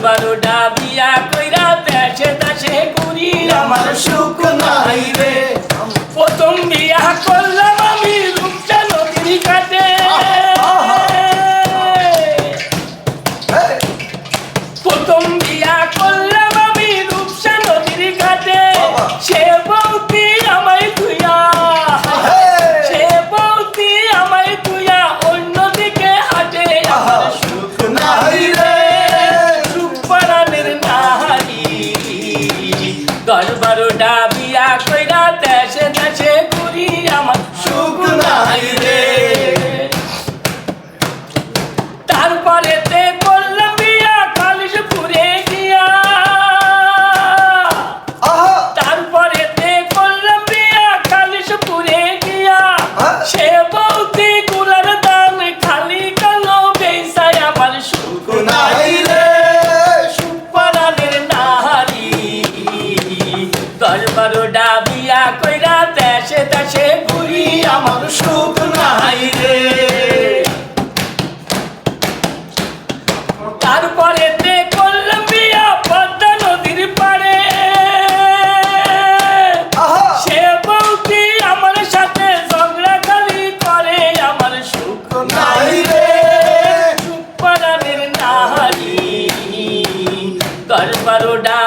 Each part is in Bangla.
কুরবানো ডাবিয়া কইরা দেশে দেশে ঘুরি আমার সুখ গড়বড়টা বিয়া কইরা দেশে দেশে ঘুরি আমার সুখ নাই রে। বারোটা বিয়া কইরা দেশে দেশে ঘুরি আমার সুখ নাই রে। তারপরে তে করলাম বিয়া পদ্মা নদীর পাড়ে। সে বউটি আমার সাথে ঝগড়া খালি করে আমার সুখ নাই রে। সুখ পারানের নাহারি। বারোটা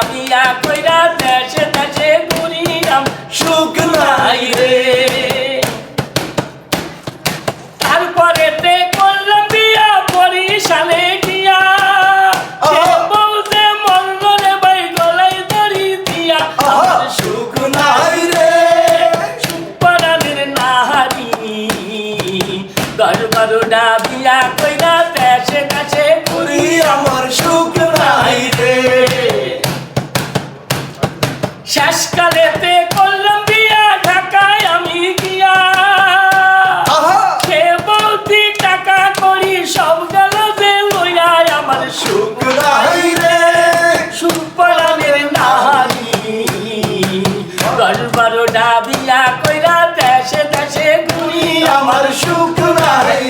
দশ বারোটা বিয়া কইরা পেশে কাছে পুরি আমার সুখ ভালো ডাবিয়া কইরা দেশে দেশে ঘুরি আমার সুখ নাই